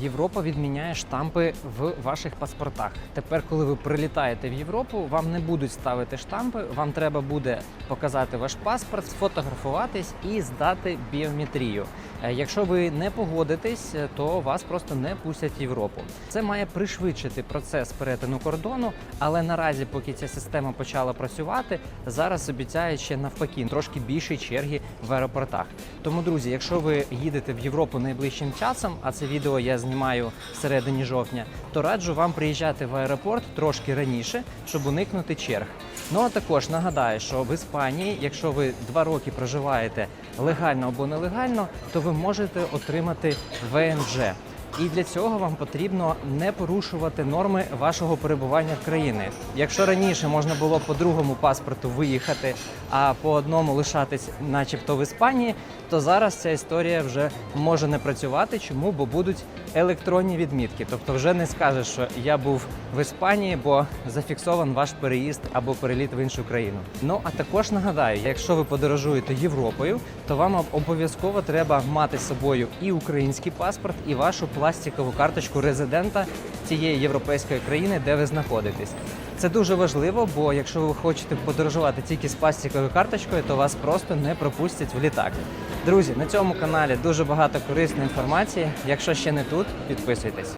Європа відміняє штампи в ваших паспортах. Тепер, коли ви прилітаєте в Європу, вам не будуть ставити штампи. Вам треба буде показати ваш паспорт, сфотографуватись і здати біометрію. Е, Якщо ви не погодитесь, е, то вас просто не пустять в Європу. Це має пришвидшити процес перетину кордону, але наразі, поки ця система почала працювати, зараз обіцяють ще навпаки трошки більші черги в аеропортах. Тому, друзі, якщо ви їдете в Європу найближчим часом, а це відео я знімаю всередині жовтня, то раджу вам приїжджати в аеропорт трошки раніше, щоб уникнути черг. Ну а також нагадаю, що в Іспанії, якщо ви два роки проживаєте легально або нелегально, то ви можете отримати ВНЖ. І для цього вам потрібно не порушувати норми вашого перебування в країні. Якщо раніше можна було по другому паспорту виїхати, а по одному лишатись, начебто в Іспанії, то зараз ця історія вже може не працювати. Чому? Бо будуть електронні відмітки. Тобто, вже не скажеш, що я був в Іспанії, бо зафіксован ваш переїзд або переліт в іншу країну. Ну а також нагадаю, якщо ви подорожуєте Європою, то вам обов'язково треба мати з собою і український паспорт, і вашу пластикову карточку резидента цієї європейської країни, де ви знаходитесь. Це дуже важливо, бо якщо ви хочете подорожувати тільки з пластиковою карточкою, то вас просто не пропустять в літак. Друзі, на цьому каналі дуже багато корисної інформації. Якщо ще не тут, підписуйтесь.